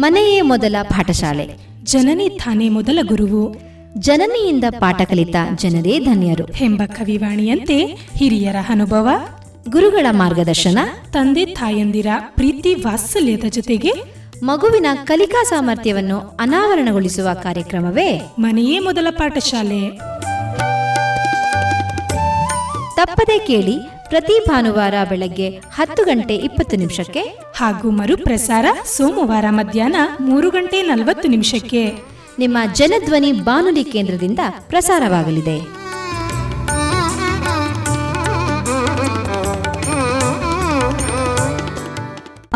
ಮನೆಯೇ ಮೊದಲ ಪಾಠಶಾಲೆ. ಜನನಿ ತಾನೇ ಮೊದಲ ಗುರುವು. ಜನನಿಯಿಂದ ಪಾಠ ಕಲಿತ ಜನರೇ ಧನ್ಯರು. ಎಂಬ ಕವಿವಾಣಿಯಂತೆ ಹಿರಿಯರ ಅನುಭವ. ಗುರುಗಳ ಮಾರ್ಗದರ್ಶನ. ತಂದೆ ತಾಯಂದಿರ ಪ್ರೀತಿ ವಾತ್ಸಲ್ಯದ ಜೊತೆಗೆ ಮಗುವಿನ ಕಲಿಕಾ ಸಾಮರ್ಥ್ಯವನ್ನು ಅನಾವರಣಗೊಳಿಸುವ ಕಾರ್ಯಕ್ರಮವೇ. ಮನೆಯೇ ಮೊದಲ ಪಾಠಶಾಲೆ. ತಪ್ಪದೆ ಕೇಳಿ ಪ್ರತಿ ಭಾನುವಾರ ಬೆಳಗ್ಗೆ ಹತ್ತು ಗಂಟೆ ಇಪ್ಪತ್ತು ನಿಮಿಷಕ್ಕೆ ಹಾಗೂ ಮರುಪ್ರಸಾರ ಸೋಮವಾರ ಮಧ್ಯಾಹ್ನ ಮೂರು ಗಂಟೆ ನಲವತ್ತು ನಿಮಿಷಕ್ಕೆ. ನಿಮ್ಮ ಜನಧ್ವನಿ ಬಾನುಲಿ ಕೇಂದ್ರದಿಂದ ಪ್ರಸಾರವಾಗಲಿದೆ.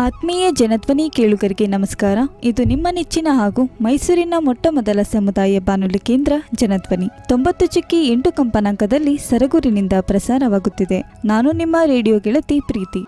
ಆತ್ಮೀಯ ಜನಧ್ವನಿ ಕೇಳುಗರಿಗೆ ನಮಸ್ಕಾರ. ಇದು ನಿಮ್ಮ ನೆಚ್ಚಿನ ಹಾಗೂ ಮೈಸೂರಿನ ಮೊಟ್ಟ ಮೊದಲ ಸಮುದಾಯ ಬಾನುಲಿ ಕೇಂದ್ರ ಜನಧ್ವನಿ. ತೊಂಬತ್ತು ಚಿಕ್ಕಿ ಎಂಟು ಕಂಪನಾಂಕದಲ್ಲಿ ಸರಗೂರಿನಿಂದ ಪ್ರಸಾರವಾಗುತ್ತಿದೆ. ನಾನು ನಿಮ್ಮ ರೇಡಿಯೋ ಗೆಳತಿ ಪ್ರೀತಿ.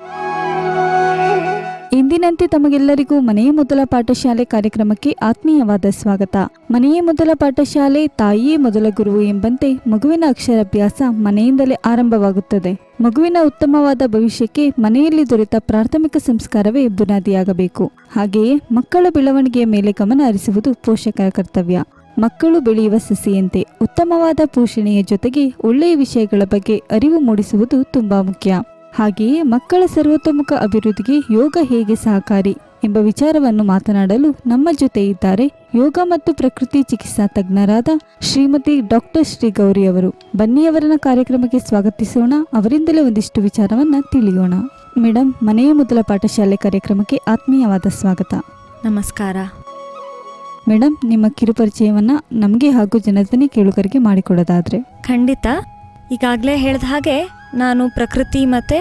ಇಂದಿನಂತೆ ತಮಗೆಲ್ಲರಿಗೂ ಮನೆಯ ಮೊದಲ ಪಾಠಶಾಲೆ ಕಾರ್ಯಕ್ರಮಕ್ಕೆ ಆತ್ಮೀಯವಾದ ಸ್ವಾಗತ. ಮನೆಯ ಮೊದಲ ಪಾಠಶಾಲೆ ತಾಯಿಯೇ ಮೊದಲ ಗುರುವು ಎಂಬಂತೆ ಮಗುವಿನ ಅಕ್ಷರಾಭ್ಯಾಸ ಮನೆಯಿಂದಲೇ ಆರಂಭವಾಗುತ್ತದೆ. ಮಗುವಿನ ಉತ್ತಮವಾದ ಭವಿಷ್ಯಕ್ಕೆ ಮನೆಯಲ್ಲಿ ದೊರೆತ ಪ್ರಾಥಮಿಕ ಸಂಸ್ಕಾರವೇ ಬುನಾದಿಯಾಗಬೇಕು. ಹಾಗೆಯೇ ಮಕ್ಕಳ ಬೆಳವಣಿಗೆಯ ಮೇಲೆ ಗಮನ ಹರಿಸುವುದು ಪೋಷಕರ ಕರ್ತವ್ಯ. ಮಕ್ಕಳು ಬೆಳೆಯುವ ಸಸಿಯಂತೆ ಉತ್ತಮವಾದ ಪೋಷಣೆಯ ಜೊತೆಗೆ ಒಳ್ಳೆಯ ವಿಷಯಗಳ ಬಗ್ಗೆ ಅರಿವು ಮೂಡಿಸುವುದು ತುಂಬಾ ಮುಖ್ಯ. ಹಾಗೆಯೇ ಮಕ್ಕಳ ಸರ್ವತೋಮುಖ ಅಭಿವೃದ್ಧಿಗೆ ಯೋಗ ಹೇಗೆ ಸಹಕಾರಿ ಎಂಬ ವಿಚಾರವನ್ನು ಮಾತನಾಡಲು ನಮ್ಮ ಜೊತೆ ಇದ್ದಾರೆ ಯೋಗ ಮತ್ತು ಪ್ರಕೃತಿ ಚಿಕಿತ್ಸಾ ತಜ್ಞರಾದ ಶ್ರೀಮತಿ ಡಾಕ್ಟರ್ ಶ್ರೀ ಗೌರಿ ಅವರು. ಬನ್ನಿ ಅವರನ್ನ ಕಾರ್ಯಕ್ರಮಕ್ಕೆ ಸ್ವಾಗತಿಸೋಣ. ಅವರಿಂದಲೇ ಒಂದಿಷ್ಟು ವಿಚಾರವನ್ನ ತಿಳಿಯೋಣ. ಮೇಡಮ್ ಮನೆಯ ಮೊದಲ ಪಾಠಶಾಲೆ ಕಾರ್ಯಕ್ರಮಕ್ಕೆ ಆತ್ಮೀಯವಾದ ಸ್ವಾಗತ. ನಮಸ್ಕಾರ. ಮೇಡಮ್ ನಿಮ್ಮ ಕಿರುಪರಿಚಯವನ್ನ ನಮಗೆ ಹಾಗೂ ಜನಧ್ವನಿ ಕೇಳುಗರಿಗೆ ಮಾಡಿಕೊಡೋದಾದ್ರೆ? ಖಂಡಿತ. ಈಗಾಗಲೇ ಹೇಳಿದ ಹಾಗೆ ನಾನು ಪ್ರಕೃತಿ ಮತ್ತು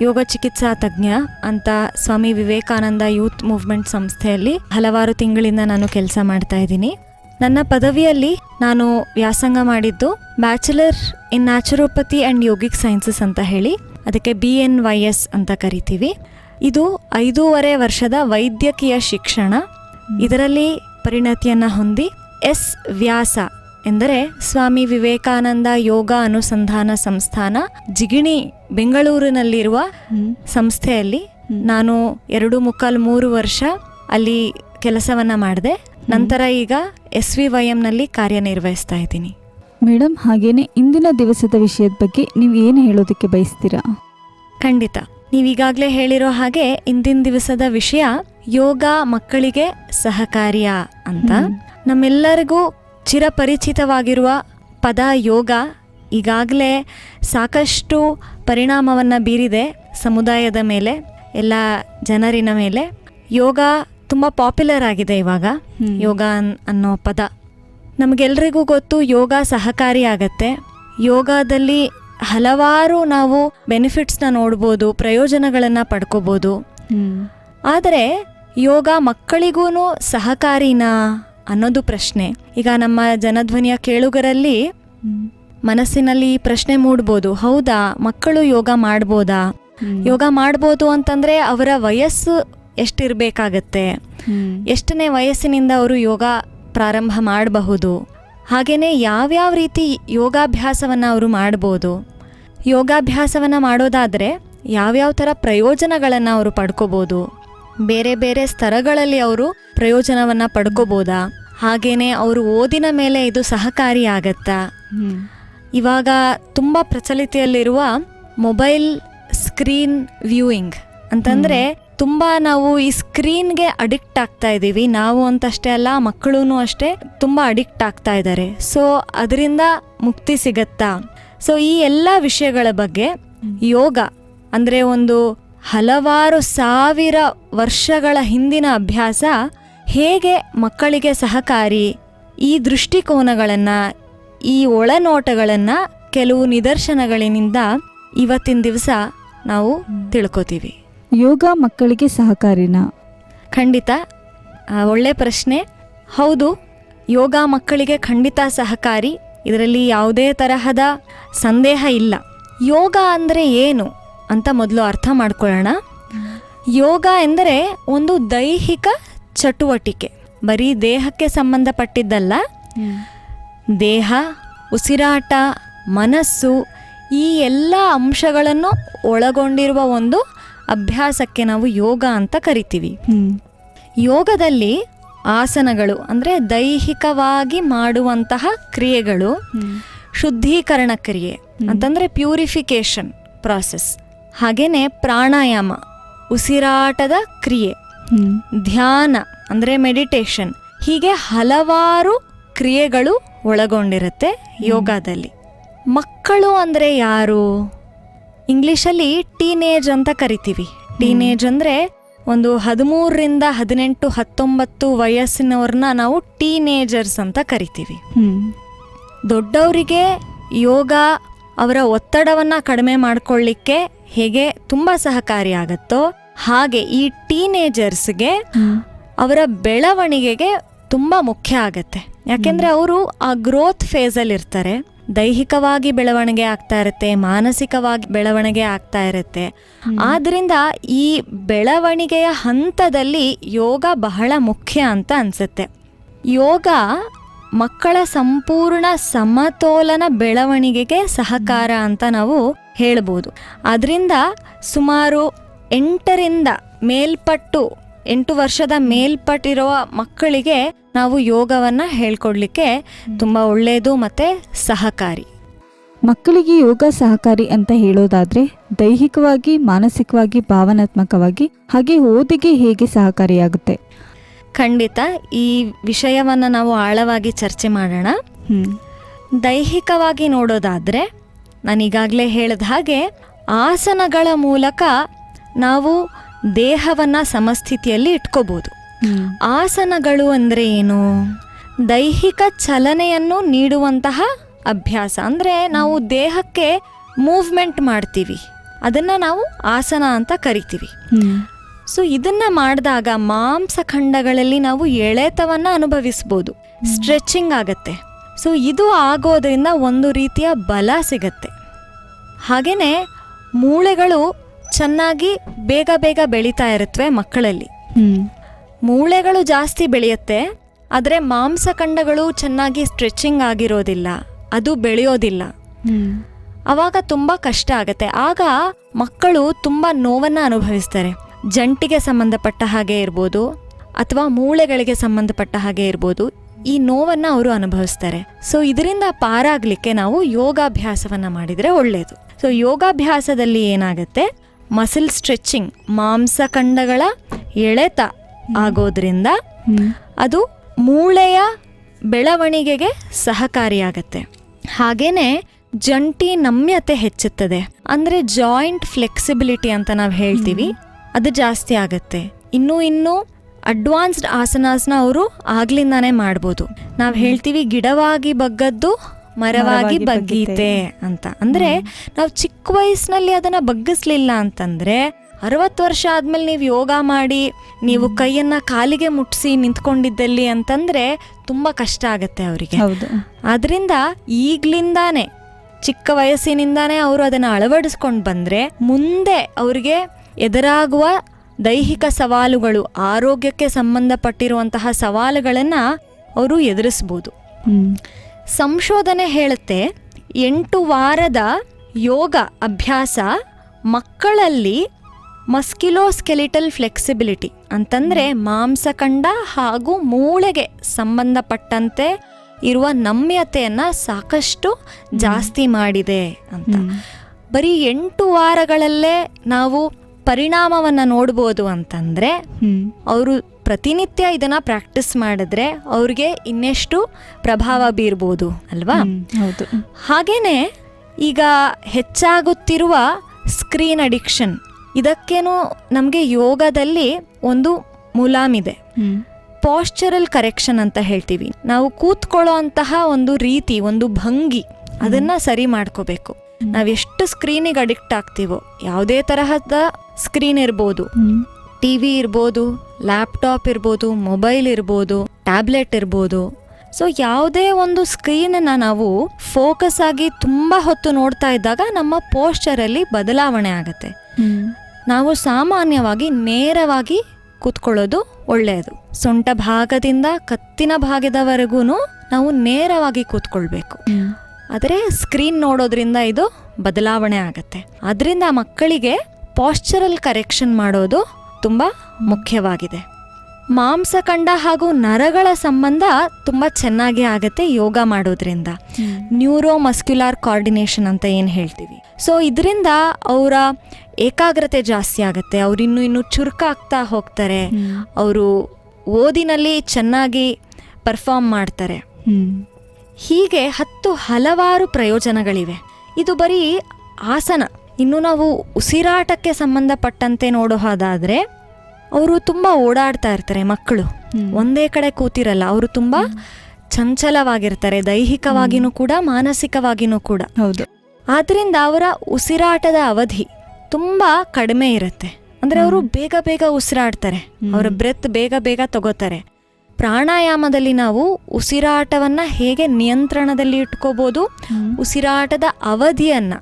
ಯೋಗ ಚಿಕಿತ್ಸಾ ತಜ್ಞ ಅಂತ ಸ್ವಾಮಿ ವಿವೇಕಾನಂದ ಯೂತ್ ಮೂವ್ಮೆಂಟ್ ಸಂಸ್ಥೆಯಲ್ಲಿ ಹಲವಾರು ತಿಂಗಳಿಂದ ನಾನು ಕೆಲಸ ಮಾಡ್ತಾ ಇದ್ದೀನಿ. ನನ್ನ ಪದವಿಯಲ್ಲಿ ನಾನು ವ್ಯಾಸಂಗ ಮಾಡಿದ್ದು bachelor in naturopathy and yogic sciences ಅಂತ ಹೇಳಿ, ಅದಕ್ಕೆ ಬಿ ಎನ್ ವೈ ಎಸ್ ಅಂತ ಕರಿತೀವಿ. ಇದು ಐದೂವರೆ ವರ್ಷದ ವೈದ್ಯಕೀಯ ಶಿಕ್ಷಣ. ಇದರಲ್ಲಿ ಪರಿಣತಿಯನ್ನು ಹೊಂದಿ ಎಸ್ ವ್ಯಾಸ ಎಂದರೆ ಸ್ವಾಮಿ ವಿವೇಕಾನಂದ ಯೋಗ ಅನುಸಂಧಾನ ಸಂಸ್ಥಾನ ಜಿಗಿಣಿ ಬೆಂಗಳೂರಿನಲ್ಲಿರುವ ಸಂಸ್ಥೆಯಲ್ಲಿ ನಾನು ಎರಡು ಮುಕ್ಕಾಲು ಮೂರು ವರ್ಷ ಅಲ್ಲಿ ಕೆಲಸವನ್ನ ಮಾಡಿದೆ. ನಂತರ ಈಗ ಎಸ್ ವಿ ವೈ ಎಂನಲ್ಲಿ ಕಾರ್ಯನಿರ್ವಹಿಸ್ತಾ ಇದ್ದೀನಿ. ಮೇಡಮ್ ಹಾಗೇನೆ ಇಂದಿನ ದಿವಸದ ವಿಷಯದ ಬಗ್ಗೆ ನೀವು ಏನು ಹೇಳೋದಕ್ಕೆ ಬಯಸ್ತೀರಾ? ಖಂಡಿತ. ನೀವೀಗಾಗಲೇ ಹೇಳಿರೋ ಹಾಗೆ ಇಂದಿನ ದಿವಸದ ವಿಷಯ ಯೋಗ ಮಕ್ಕಳಿಗೆ ಸಹಕಾರಿಯ ಅಂತ. ನಮ್ಮೆಲ್ಲರಿಗೂ ಚಿರಪರಿಚಿತವಾಗಿರುವ ಪದ ಯೋಗ ಈಗಾಗಲೇ ಸಾಕಷ್ಟು ಪರಿಣಾಮವನ್ನು ಬೀರಿದೆ ಸಮುದಾಯದ ಮೇಲೆ ಎಲ್ಲ ಜನರಿನ ಮೇಲೆ. ಯೋಗ ತುಂಬ ಪಾಪ್ಯುಲರ್ ಆಗಿದೆ ಇವಾಗ. ಯೋಗ ಅನ್- ಅನ್ನೋ ಪದ. ನಮಗೆಲ್ರಿಗೂ ಗೊತ್ತು ಯೋಗ ಸಹಕಾರಿ ಆಗತ್ತೆ. ಯೋಗದಲ್ಲಿ ಹಲವಾರು ನಾವು ಬೆನಿಫಿಟ್ಸ್ನ ನೋಡ್ಬೋದು ಪ್ರಯೋಜನಗಳನ್ನು ಪಡ್ಕೋಬೋದು. ಆದರೆ ಯೋಗ ಮಕ್ಕಳಿಗೂ ಸಹಕಾರಿನಾ? ಅನ್ನೋದು ಪ್ರಶ್ನೆ. ಈಗ ನಮ್ಮ ಜನಧ್ವನಿಯ ಕೇಳುಗರಲ್ಲಿ. ಮನಸ್ಸಿನಲ್ಲಿ ಪ್ರಶ್ನೆ ಮೂಡ್ಬೋದು ಹೌದಾ? ಮಕ್ಕಳು ಯೋಗ ಮಾಡ್ಬೋದಾ? ಯೋಗ ಮಾಡ್ಬೋದು ಅಂತಂದ್ರೆ ಅವರ ವಯಸ್ಸು ಎಷ್ಟಿರಬೇಕಾಗತ್ತೆ. ಎಷ್ಟನೇ ವಯಸ್ಸಿನಿಂದ ಅವರು ಯೋಗ ಪ್ರಾರಂಭ ಮಾಡಬಹುದು. ಹಾಗೆಯೇ ಯಾವ್ಯಾವ ರೀತಿ ಯೋಗಾಭ್ಯಾಸವನ್ನು ಅವರು ಮಾಡ್ಬೋದು. ಯೋಗಾಭ್ಯಾಸವನ್ನು ಮಾಡೋದಾದರೆ ಯಾವ್ಯಾವ ಥರ ಪ್ರಯೋಜನಗಳನ್ನು ಅವರು ಪಡ್ಕೋಬೋದು. ಬೇರೆ ಬೇರೆ ಸ್ತರಗಳಲ್ಲಿ ಅವರು ಪ್ರಯೋಜನವನ್ನು ಪಡ್ಕೋಬೋದಾ? ಹಾಗೆಯೇ ಅವರು ಓದಿನ ಮೇಲೆ ಇದು ಸಹಕಾರಿ ಆಗತ್ತಾ? ಇವಾಗ ತುಂಬ ಪ್ರಚಲಿತೆಯಲ್ಲಿರುವ ಮೊಬೈಲ್ ಸ್ಕ್ರೀನ್ ವ್ಯೂಯಿಂಗ್ ಅಂತಂದ್ರೆ ತುಂಬ ನಾವು ಈ ಸ್ಕ್ರೀನ್ಗೆ ಅಡಿಕ್ಟ್ ಆಗ್ತಾ ಇದ್ದೀವಿ. ನಾವು ಅಂತಷ್ಟೇ ಅಲ್ಲ ಮಕ್ಕಳೂ ಅಷ್ಟೇ ತುಂಬ ಅಡಿಕ್ಟ್ ಆಗ್ತಾ ಇದ್ದಾರೆ. ಸೊ ಅದರಿಂದ ಮುಕ್ತಿ ಸಿಗತ್ತಾ? ಸೊ ಈ ಎಲ್ಲ ವಿಷಯಗಳ ಬಗ್ಗೆ ಯೋಗ ಅಂದರೆ ಒಂದು ಹಲವಾರು ಸಾವಿರ ವರ್ಷಗಳ ಹಿಂದಿನ ಅಭ್ಯಾಸ ಹೇಗೆ ಮಕ್ಕಳಿಗೆ ಸಹಕಾರಿ? ಈ ದೃಷ್ಟಿಕೋನಗಳನ್ನು ಈ ಒಳನೋಟಗಳನ್ನು ಕೆಲವು ನಿದರ್ಶನಗಳಿಂದ ಇವತ್ತಿನ ದಿವಸ ನಾವು ತಿಳ್ಕೊತೀವಿ. ಯೋಗ ಮಕ್ಕಳಿಗೆ ಸಹಕಾರಿನ? ಖಂಡಿತ. ಒಳ್ಳೆ ಪ್ರಶ್ನೆ. ಹೌದು ಯೋಗ ಮಕ್ಕಳಿಗೆ ಖಂಡಿತ ಸಹಕಾರಿ. ಇದರಲ್ಲಿ ಯಾವುದೇ ತರಹದ ಸಂದೇಹ ಇಲ್ಲ. ಯೋಗ ಅಂದರೆ ಏನು? ಅಂತ ಮೊದಲು ಅರ್ಥ ಮಾಡ್ಕೊಳ್ಳೋಣ. ಯೋಗ ಎಂದರೆ ಒಂದು ದೈಹಿಕ ಚಟುವಟಿಕೆ. ಬರೀ ದೇಹಕ್ಕೆ ಸಂಬಂಧಪಟ್ಟಿದ್ದಲ್ಲ. ದೇಹ, ಉಸಿರಾಟ, ಮನಸ್ಸು ಈ ಎಲ್ಲ ಅಂಶಗಳನ್ನು ಒಳಗೊಂಡಿರುವ ಒಂದು ಅಭ್ಯಾಸಕ್ಕೆ ನಾವು ಯೋಗ ಅಂತ ಕರಿತೀವಿ. ಯೋಗದಲ್ಲಿ ಆಸನಗಳು ಅಂದರೆ ದೈಹಿಕವಾಗಿ ಮಾಡುವಂತಹ ಕ್ರಿಯೆಗಳು ಶುದ್ಧೀಕರಣ ಕ್ರಿಯೆ ಅಂತಂದರೆ ಪ್ಯೂರಿಫಿಕೇಶನ್ ಪ್ರಾಸೆಸ್ ಹಾಗೇನೆ ಪ್ರಾಣಾಯಾಮ ಉಸಿರಾಟದ ಕ್ರಿಯೆ ಧ್ಯಾನ ಅಂದರೆ ಮೆಡಿಟೇಷನ್ ಹೀಗೆ ಹಲವಾರು ಕ್ರಿಯೆಗಳು ಒಳಗೊಂಡಿರುತ್ತೆ ಯೋಗದಲ್ಲಿ. ಮಕ್ಕಳು ಅಂದರೆ ಯಾರು? ಇಂಗ್ಲೀಷಲ್ಲಿ ಟೀನೇಜ್ ಅಂತ ಕರಿತೀವಿ. ಟೀನೇಜ್ ಅಂದರೆ ಒಂದು ಹದಿಮೂರರಿಂದ ಹದಿನೆಂಟು ಹತ್ತೊಂಬತ್ತು ವಯಸ್ಸಿನವ್ರನ್ನ ನಾವು ಟೀನೇಜರ್ಸ್ ಅಂತ ಕರಿತೀವಿ. ದೊಡ್ಡವರಿಗೆ ಯೋಗ ಅವರ ಒತ್ತಡವನ್ನು ಕಡಿಮೆ ಮಾಡ್ಕೊಳ್ಳಿಕ್ಕೆ ಹೇಗೆ ತುಂಬ ಸಹಕಾರಿಯಾಗತ್ತೋ ಹಾಗೆ ಈ ಟೀನೇಜರ್ಸ್ಗೆ ಅವರ ಬೆಳವಣಿಗೆಗೆ ತುಂಬ ಮುಖ್ಯ ಆಗತ್ತೆ. ಯಾಕೆಂದ್ರೆ ಅವರು ಆ ಗ್ರೋತ್ ಫೇಸಲ್ಲಿ ಇರ್ತಾರೆ. ದೈಹಿಕವಾಗಿ ಬೆಳವಣಿಗೆ ಆಗ್ತಾ ಇರುತ್ತೆ ಮಾನಸಿಕವಾಗಿ ಬೆಳವಣಿಗೆ ಆಗ್ತಾ ಇರುತ್ತೆ. ಆದ್ರಿಂದ ಈ ಬೆಳವಣಿಗೆಯ ಹಂತದಲ್ಲಿ ಯೋಗ ಬಹಳ ಮುಖ್ಯ ಅಂತ ಅನ್ಸುತ್ತೆ. ಯೋಗ ಮಕ್ಕಳ ಸಂಪೂರ್ಣ ಸಮತೋಲನ ಬೆಳವಣಿಗೆಗೆ ಸಹಕಾರ ಅಂತ ನಾವು ಹೇಳ್ಬೋದು. ಅದರಿಂದ ಸುಮಾರು ಎಂಟರಿಂದ ಮೇಲ್ಪಟ್ಟು ಎಂಟು ವರ್ಷದ ಮೇಲ್ಪಟ್ಟಿರುವ ಮಕ್ಕಳಿಗೆ ನಾವು ಯೋಗವನ್ನು ಹೇಳ್ಕೊಡ್ಲಿಕ್ಕೆ ತುಂಬ ಒಳ್ಳೆಯದು ಮತ್ತು ಸಹಕಾರಿ. ಮಕ್ಕಳಿಗೆ ಯೋಗ ಸಹಕಾರಿ ಅಂತ ಹೇಳೋದಾದ್ರೆ ದೈಹಿಕವಾಗಿ ಮಾನಸಿಕವಾಗಿ ಭಾವನಾತ್ಮಕವಾಗಿ ಹಾಗೆ ಓದಿಗೆ ಹೇಗೆ ಸಹಕಾರಿಯಾಗುತ್ತೆ? ಖಂಡಿತ ಈ ವಿಷಯವನ್ನು ನಾವು ಆಳವಾಗಿ ಚರ್ಚೆ ಮಾಡೋಣ. ದೈಹಿಕವಾಗಿ ನೋಡೋದಾದರೆ ನಾನು ಈಗಾಗಲೇ ಹೇಳಿದ ಹಾಗೆ ಆಸನಗಳ ಮೂಲಕ ನಾವು ದೇಹವನ್ನು ಸಮಸ್ಥಿತಿಯಲ್ಲಿ ಇಟ್ಕೋಬೋದು. ಆಸನಗಳು ಅಂದರೆ ಏನು? ದೈಹಿಕ ಚಲನೆಯನ್ನು ನೀಡುವಂತಹ ಅಭ್ಯಾಸ. ಅಂದರೆ ನಾವು ದೇಹಕ್ಕೆ ಮೂವ್ಮೆಂಟ್ ಮಾಡ್ತೀವಿ. ಅದನ್ನು ನಾವು ಆಸನ ಅಂತ ಕರಿತೀವಿ. ಸೊ ಇದನ್ನ ಮಾಡಿದಾಗ ಮಾಂಸಖಂಡಗಳಲ್ಲಿ ನಾವು ಎಳೆತವನ್ನು ಅನುಭವಿಸ್ಬೋದು. ಸ್ಟ್ರೆಚಿಂಗ್ ಆಗತ್ತೆ. ಸೊ ಇದು ಆಗೋದರಿಂದ ಒಂದು ರೀತಿಯ ಬಲ ಸಿಗತ್ತೆ. ಹಾಗೆಯೇ ಮೂಳೆಗಳು ಚೆನ್ನಾಗಿ ಬೇಗ ಬೇಗ ಬೆಳೀತಾ ಇರುತ್ತವೆ ಮಕ್ಕಳಲ್ಲಿ. ಮೂಳೆಗಳು ಜಾಸ್ತಿ ಬೆಳೆಯುತ್ತೆ ಆದರೆ ಮಾಂಸಖಂಡಗಳು ಚೆನ್ನಾಗಿ ಸ್ಟ್ರೆಚಿಂಗ್ ಆಗಿರೋದಿಲ್ಲ ಅದು ಬೆಳೆಯೋದಿಲ್ಲ. ಅವಾಗ ತುಂಬ ಕಷ್ಟ ಆಗುತ್ತೆ. ಆಗ ಮಕ್ಕಳು ತುಂಬ ನೋವನ್ನು ಅನುಭವಿಸ್ತಾರೆ. ಜಂಟಿಗೆ ಸಂಬಂಧಪಟ್ಟ ಹಾಗೆ ಇರ್ಬೋದು ಅಥವಾ ಮೂಳೆಗಳಿಗೆ ಸಂಬಂಧಪಟ್ಟ ಹಾಗೆ ಇರ್ಬೋದು. ಈ ನೋವನ್ನು ಅವರು ಅನುಭವಿಸ್ತಾರೆ. ಸೊ ಇದರಿಂದ ಪಾರಾಗಲಿಕ್ಕೆ ನಾವು ಯೋಗಾಭ್ಯಾಸವನ್ನು ಮಾಡಿದರೆ ಒಳ್ಳೆಯದು ಸೊ ಯೋಗಾಭ್ಯಾಸದಲ್ಲಿ ಏನಾಗುತ್ತೆ? ಮಸಲ್ ಸ್ಟ್ರೆಚಿಂಗ್ ಮಾಂಸಖಂಡಗಳ ಎಳೆತ ಆಗೋದ್ರಿಂದ ಅದು ಮೂಳೆಯ ಬೆಳವಣಿಗೆಗೆ ಸಹಕಾರಿಯಾಗತ್ತೆ. ಹಾಗೇನೆ ಜಂಟಿ ನಮ್ಯತೆ ಹೆಚ್ಚುತ್ತದೆ. ಅಂದ್ರೆ ಜಾಯಿಂಟ್ ಫ್ಲೆಕ್ಸಿಬಿಲಿಟಿ ಅಂತ ನಾವು ಹೇಳ್ತೀವಿ. ಅದು ಜಾಸ್ತಿ ಆಗುತ್ತೆ. ಇನ್ನೂ ಇನ್ನು ಅಡ್ವಾನ್ಸ್ಡ್ ಆಸನಾಸ್ನ ಅವರು ಆಗ್ಲಿಂದಾನೇ ಮಾಡ್ಬೋದು. ನಾವು ಹೇಳ್ತೀವಿ ಗಿಡವಾಗಿ ಬಗ್ಗದ್ದು ಮರವಾಗಿ ಬಗ್ಗೀತೆ ಅಂತ. ಅಂದ್ರೆ ನಾವು ಚಿಕ್ಕ ವಯಸ್ಸಿನಲ್ಲಿ ಅದನ್ನ ಬಗ್ಗಿಸ್ಲಿಲ್ಲ ಅಂತಂದ್ರೆ ಅರವತ್ತು ವರ್ಷ ಆದ್ಮೇಲೆ ನೀವು ಯೋಗ ಮಾಡಿ ನೀವು ಕೈಯನ್ನ ಕಾಲಿಗೆ ಮುಟ್ಸಿ ನಿಂತ್ಕೊಂಡಿದ್ದಲ್ಲಿ ಅಂತಂದ್ರೆ ತುಂಬಾ ಕಷ್ಟ ಆಗತ್ತೆ ಅವರಿಗೆ. ಹೌದು. ಆದ್ರಿಂದ ಈಗ್ಲಿಂದಾನೆ ಚಿಕ್ಕ ವಯಸ್ಸಿನಿಂದಾನೇ ಅವರು ಅದನ್ನ ಅಳವಡಿಸ್ಕೊಂಡು ಬಂದ್ರೆ ಮುಂದೆ ಅವರಿಗೆ ಎದುರಾಗುವ ದೈಹಿಕ ಸವಾಲುಗಳು ಆರೋಗ್ಯಕ್ಕೆ ಸಂಬಂಧಪಟ್ಟಿರುವಂತಹ ಸವಾಲುಗಳನ್ನು ಅವರು ಎದುರಿಸ್ಬೋದು. ಸಂಶೋಧನೆ ಹೇಳುತ್ತೆ ಎಂಟು ವಾರದ ಯೋಗ ಅಭ್ಯಾಸ ಮಕ್ಕಳಲ್ಲಿ ಮಸ್ಕಿಲೋಸ್ಕೆಲಿಟಲ್ ಫ್ಲೆಕ್ಸಿಬಿಲಿಟಿ ಅಂತಂದರೆ ಮಾಂಸಖಂಡ ಹಾಗೂ ಮೂಳೆಗೆ ಸಂಬಂಧಪಟ್ಟಂತೆ ಇರುವ ನಮ್ಯತೆಯನ್ನು ಸಾಕಷ್ಟು ಜಾಸ್ತಿ ಮಾಡಿದೆ ಅಂತ. ಬರೀ ಎಂಟು ವಾರಗಳಲ್ಲೇ ನಾವು ಪರಿಣಾಮವನ್ನು ನೋಡ್ಬೋದು ಅಂತಂದರೆ ಅವರು ಪ್ರತಿನಿತ್ಯ ಇದನ್ನ ಪ್ರಾಕ್ಟೀಸ್ ಮಾಡಿದ್ರೆ ಅವ್ರಿಗೆ ಇನ್ನೆಷ್ಟು ಪ್ರಭಾವ ಬೀರ್ಬೋದು ಅಲ್ವಾ? ಹೌದು. ಹಾಗೇನೆ ಈಗ ಹೆಚ್ಚಾಗುತ್ತಿರುವ ಸ್ಕ್ರೀನ್ ಅಡಿಕ್ಷನ್ ಇದಕ್ಕೇನು ನಮಗೆ ಯೋಗದಲ್ಲಿ ಒಂದು ಮುಲಾಮಿದೆ ಪಾಶ್ಚರಲ್ ಕರೆಕ್ಷನ್ ಅಂತ ಹೇಳ್ತೀವಿ. ನಾವು ಕೂತ್ಕೊಳ್ಳೋ ಅಂತಹ ಒಂದು ರೀತಿ ಒಂದು ಭಂಗಿ ಅದನ್ನ ಸರಿ ಮಾಡ್ಕೋಬೇಕು. ನಾವೆಷ್ಟು ಸ್ಕ್ರೀನಿಗೆ ಅಡಿಕ್ಟ್ ಆಗ್ತೀವೋ ಯಾವುದೇ ತರಹದ ಸ್ಕ್ರೀನ್ ಇರ್ಬೋದು ಟಿ ವಿ ಇರ್ಬೋದು, ಲ್ಯಾಪ್ಟಾಪ್ ಇರ್ಬೋದು, ಮೊಬೈಲ್ ಇರ್ಬೋದು, ಟ್ಯಾಬ್ಲೆಟ್ ಇರ್ಬೋದು. ಸೊ ಯಾವುದೇ ಒಂದು ಸ್ಕ್ರೀನನ್ನು ನಾವು ಫೋಕಸ್ ಆಗಿ ತುಂಬ ಹೊತ್ತು ನೋಡ್ತಾ ಇದ್ದಾಗ ನಮ್ಮ ಪೋಶ್ಚರಲ್ಲಿ ಬದಲಾವಣೆ ಆಗುತ್ತೆ. ನಾವು ಸಾಮಾನ್ಯವಾಗಿ ನೇರವಾಗಿ ಕೂತ್ಕೊಳ್ಳೋದು ಒಳ್ಳೆಯದು. ಸೊಂಟ ಭಾಗದಿಂದ ಕತ್ತಿನ ಭಾಗದವರೆಗೂ ನಾವು ನೇರವಾಗಿ ಕೂತ್ಕೊಳ್ಬೇಕು. ಆದರೆ ಸ್ಕ್ರೀನ್ ನೋಡೋದ್ರಿಂದ ಇದು ಬದಲಾವಣೆ ಆಗುತ್ತೆ. ಅದರಿಂದ ಮಕ್ಕಳಿಗೆ ಪಾಶ್ಚರಲ್ ಕರೆಕ್ಷನ್ ಮಾಡೋದು ತುಂಬ ಮುಖ್ಯವಾಗಿದೆ. ಮಾಂಸಖಂಡ ಹಾಗೂ ನರಗಳ ಸಂಬಂಧ ತುಂಬ ಚೆನ್ನಾಗಿ ಆಗುತ್ತೆ ಯೋಗ ಮಾಡೋದ್ರಿಂದ. ನ್ಯೂರೋ ಮಸ್ಕ್ಯುಲಾರ್ ಕೋಆರ್ಡಿನೇಷನ್ ಅಂತ ಏನು ಹೇಳ್ತೀವಿ. ಸೊ ಇದರಿಂದ ಅವರ ಏಕಾಗ್ರತೆ ಜಾಸ್ತಿ ಆಗುತ್ತೆ ಅವರು ಇನ್ನೂ ಇನ್ನೂ ಚುರುಕಾಗ್ತಾ ಹೋಗ್ತಾರೆ ಅವರು ಓದಿನಲ್ಲಿ ಚೆನ್ನಾಗಿ ಪರ್ಫಾರ್ಮ್ ಮಾಡ್ತಾರೆ. ಹೀಗೆ ಹತ್ತು ಹಲವಾರು ಪ್ರಯೋಜನಗಳಿವೆ. ಇದು ಬರೀ ಆಸನ. ಇನ್ನು ನಾವು ಉಸಿರಾಟಕ್ಕೆ ಸಂಬಂಧಪಟ್ಟಂತೆ ನೋಡೋದಾದರೆ ಅವರು ತುಂಬ ಓಡಾಡ್ತಾ ಇರ್ತಾರೆ ಮಕ್ಕಳು. ಒಂದೇ ಕಡೆ ಕೂತಿರಲ್ಲ ಅವರು ತುಂಬ ಚಂಚಲವಾಗಿರ್ತಾರೆ ದೈಹಿಕವಾಗಿನೂ ಕೂಡ ಮಾನಸಿಕವಾಗಿನೂ ಕೂಡ. ಹೌದು. ಆದ್ದರಿಂದ ಅವರ ಉಸಿರಾಟದ ಅವಧಿ ತುಂಬ ಕಡಿಮೆ ಇರುತ್ತೆ. ಅಂದರೆ ಅವರು ಬೇಗ ಬೇಗ ಉಸಿರಾಡ್ತಾರೆ ಅವರ ಬ್ರೆತ್ ಬೇಗ ಬೇಗ ತಗೋತಾರೆ. ಪ್ರಾಣಾಯಾಮದಲ್ಲಿ ನಾವು ಉಸಿರಾಟವನ್ನು ಹೇಗೆ ನಿಯಂತ್ರಣದಲ್ಲಿ ಇಟ್ಕೋಬೋದು ಉಸಿರಾಟದ ಅವಧಿಯನ್ನ.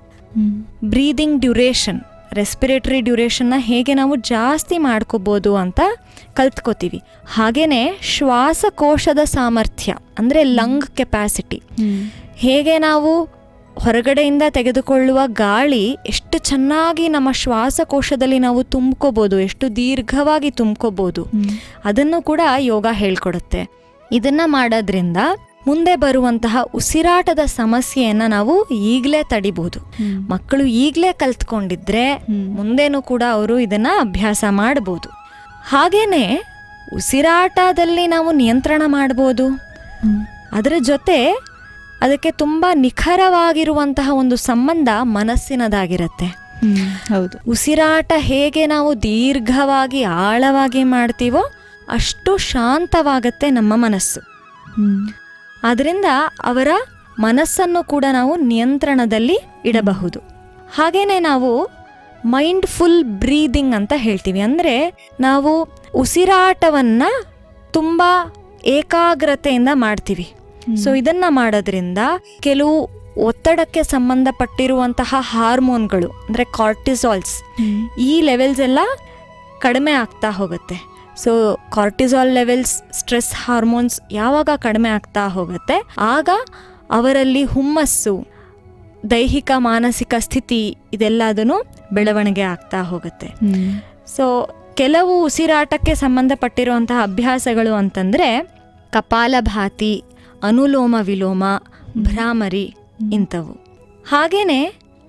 ಬ್ರೀದಿಂಗ್ ಡ್ಯುರೇಷನ್ ರೆಸ್ಪಿರೇಟರಿ ಡ್ಯುರೇಷನ್ನ ಹೇಗೆ ನಾವು ಜಾಸ್ತಿ ಮಾಡ್ಕೋಬೋದು ಅಂತ ಕಲ್ತ್ಕೋತೀವಿ. ಹಾಗೆಯೇ ಶ್ವಾಸಕೋಶದ ಸಾಮರ್ಥ್ಯ ಅಂದರೆ ಲಂಗ್ ಕೆಪಾಸಿಟಿ ಹೇಗೆ ನಾವು ಹೊರಗಡೆಯಿಂದ ತೆಗೆದುಕೊಳ್ಳುವ ಗಾಳಿ ಎಷ್ಟು ಚೆನ್ನಾಗಿ ನಮ್ಮ ಶ್ವಾಸಕೋಶದಲ್ಲಿ ನಾವು ತುಂಬ್ಕೋಬೋದು ಎಷ್ಟು ದೀರ್ಘವಾಗಿ ತುಂಬ್ಕೋಬೋದು. ಅದನ್ನು ಕೂಡ ಯೋಗ ಹೇಳ್ಕೊಡುತ್ತೆ. ಇದನ್ನು ಮಾಡೋದ್ರಿಂದ ಮುಂದೆ ಬರುವಂತಹ ಉಸಿರಾಟದ ಸಮಸ್ಯೆಯನ್ನು ನಾವು ಈಗಲೇ ತಡಿಬಹುದು. ಮಕ್ಕಳು ಈಗಲೇ ಕಲ್ತ್ಕೊಂಡಿದ್ರೆ ಮುಂದೇನು ಕೂಡ ಅವರು ಇದನ್ನ ಅಭ್ಯಾಸ ಮಾಡಬಹುದು ಹಾಗೇನೆ ಉಸಿರಾಟದಲ್ಲಿ ನಾವು ನಿಯಂತ್ರಣ ಮಾಡಬಹುದು ಅದರ ಜೊತೆ ಅದಕ್ಕೆ ತುಂಬ ನಿಖರವಾಗಿರುವಂತಹ ಒಂದು ಸಂಬಂಧ ಮನಸ್ಸಿನದಾಗಿರುತ್ತೆ. ಹೌದು. ಉಸಿರಾಟ ಹೇಗೆ ನಾವು ದೀರ್ಘವಾಗಿ ಆಳವಾಗಿ ಮಾಡ್ತೀವೋ ಅಷ್ಟು ಶಾಂತವಾಗತ್ತೆ ನಮ್ಮ ಮನಸ್ಸು. ಆದ್ದರಿಂದ ಅವರ ಮನಸ್ಸನ್ನು ಕೂಡ ನಾವು ನಿಯಂತ್ರಣದಲ್ಲಿ ಇಡಬಹುದು. ಹಾಗೇನೆ ನಾವು ಮೈಂಡ್ಫುಲ್ ಬ್ರೀದಿಂಗ್ ಅಂತ ಹೇಳ್ತೀವಿ. ಅಂದರೆ ನಾವು ಉಸಿರಾಟವನ್ನ ತುಂಬ ಏಕಾಗ್ರತೆಯಿಂದ ಮಾಡ್ತೀವಿ. ಸೊ ಇದನ್ನ ಮಾಡೋದ್ರಿಂದ ಕೆಲವು ಒತ್ತಡಕ್ಕೆ ಸಂಬಂಧಪಟ್ಟಿರುವಂತಹ ಹಾರ್ಮೋನ್ಗಳು ಅಂದರೆ ಕಾರ್ಟಿಸಾಲ್ಸ್. ಈ ಲೆವೆಲ್ಸ್ ಎಲ್ಲ ಕಡಿಮೆ ಆಗ್ತಾ ಹೋಗುತ್ತೆ. So cortisol levels stress hormones ಯಾವಾಗ ಕಡಿಮೆ ಆಗ್ತಾ ಹೋಗುತ್ತೆ ಆಗ ಅವರಲ್ಲಿ ಹುಮ್ಮಸ್ಸು ದೈಹಿಕ ಮಾನಸಿಕ ಸ್ಥಿತಿ ಇದೆಲ್ಲದನ್ನು ಬೆಳವಣಿಗೆ ಆಗ್ತಾ ಹೋಗುತ್ತೆ. ಸೊ ಕೆಲವು ಉಸಿರಾಟಕ್ಕೆ ಸಂಬಂಧಪಟ್ಟಿರುವಂತಹ ಅಭ್ಯಾಸಗಳು ಅಂತಂದರೆ ಕಪಾಲಭಾತಿ ಅನುಲೋಮ ವಿಲೋಮ ಭ್ರಾಮರಿ ಇಂಥವು. ಹಾಗೆಯೇ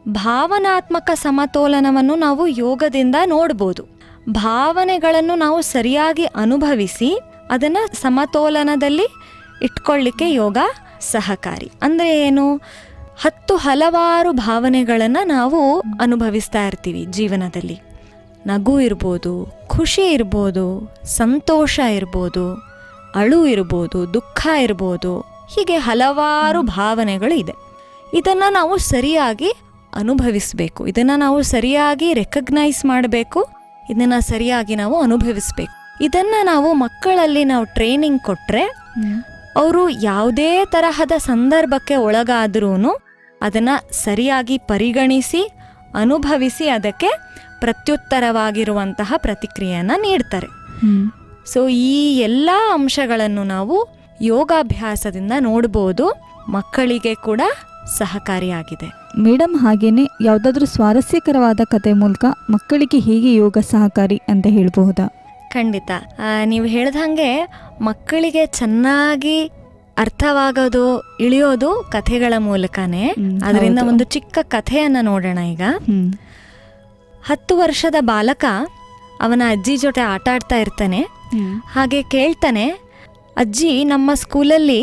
ಭಾವನಾತ್ಮಕ ಸಮತೋಲನವನ್ನು ನಾವು ಯೋಗದಿಂದ ನೋಡ್ಬೋದು. ಭಾವನೆಗಳನ್ನು ನಾವು ಸರಿಯಾಗಿ ಅನುಭವಿಸಿ ಅದನ್ನು ಸಮತೋಲನದಲ್ಲಿ ಇಟ್ಕೊಳ್ಳಿಕ್ಕೆ ಯೋಗ ಸಹಕಾರಿ. ಅಂದರೆ ಏನು? ಹತ್ತು ಹಲವಾರು ಭಾವನೆಗಳನ್ನು ನಾವು ಅನುಭವಿಸ್ತಾ ಇರ್ತೀವಿ ಜೀವನದಲ್ಲಿ. ನಗು ಇರ್ಬೋದು, ಖುಷಿ ಇರ್ಬೋದು, ಸಂತೋಷ ಇರ್ಬೋದು, ಅಳು ಇರ್ಬೋದು, ದುಃಖ ಇರ್ಬೋದು, ಹೀಗೆ ಹಲವಾರು ಭಾವನೆಗಳು ಇದೆ. ಇದನ್ನು ನಾವು ಸರಿಯಾಗಿ ಅನುಭವಿಸಬೇಕು. ಇದನ್ನು ನಾವು ಸರಿಯಾಗಿ ರೆಕಗ್ನೈಸ್ ಮಾಡಬೇಕು. ಇದನ್ನು ಸರಿಯಾಗಿ ನಾವು ಅನುಭವಿಸಬೇಕು. ಇದನ್ನ ನಾವು ಮಕ್ಕಳಲ್ಲಿ ನಾವು ಟ್ರೈನಿಂಗ್ ಕೊಟ್ರೆ ಅವರು ಯಾವುದೇ ತರಹದ ಸಂದರ್ಭಕ್ಕೆ ಒಳಗಾದ್ರೂ ಅದನ್ನು ಸರಿಯಾಗಿ ಪರಿಗಣಿಸಿ ಅನುಭವಿಸಿ ಅದಕ್ಕೆ ಪ್ರತ್ಯುತ್ತರವಾಗಿರುವಂತಹ ಪ್ರತಿಕ್ರಿಯೆಯನ್ನು ನೀಡ್ತಾರೆ. ಸೊ ಈ ಎಲ್ಲ ಅಂಶಗಳನ್ನು ನಾವು ಯೋಗಾಭ್ಯಾಸದಿಂದ ನೋಡ್ಬೋದು. ಮಕ್ಕಳಿಗೆ ಕೂಡ ಸಹಕಾರಿಯಾಗಿದೆ. ಮೇಡಮ್ ಹಾಗೇನೆ ಯಾವುದಾದ್ರೂ ಸ್ವಾರಸ್ಯಕರವಾದ ಕತೆ ಮೂಲಕ ಮಕ್ಕಳಿಗೆ ಹೇಗೆ ಯೋಗ ಸಹಕಾರಿ ಅಂತ ಹೇಳಬಹುದಾ? ಖಂಡಿತ. ನೀವು ನೀವು ಹೇಳ್ದಂಗೆ ಮಕ್ಕಳಿಗೆ ಚೆನ್ನಾಗಿ ಅರ್ಥವಾಗೋದು ಇಳಿಯೋದು ಕಥೆಗಳ ಮೂಲಕನೇ. ಅದರಿಂದ ಒಂದು ಚಿಕ್ಕ ಕಥೆಯನ್ನು ನೋಡೋಣ ಈಗ. ಹತ್ತು ವರ್ಷದ ಬಾಲಕ ಅವನ ಅಜ್ಜಿ ಜೊತೆ ಆಟ ಆಡ್ತಾ ಇರ್ತಾನೆ ಹಾಗೆ ಕೇಳ್ತಾನೆ ಅಜ್ಜಿ ನಮ್ಮ ಸ್ಕೂಲಲ್ಲಿ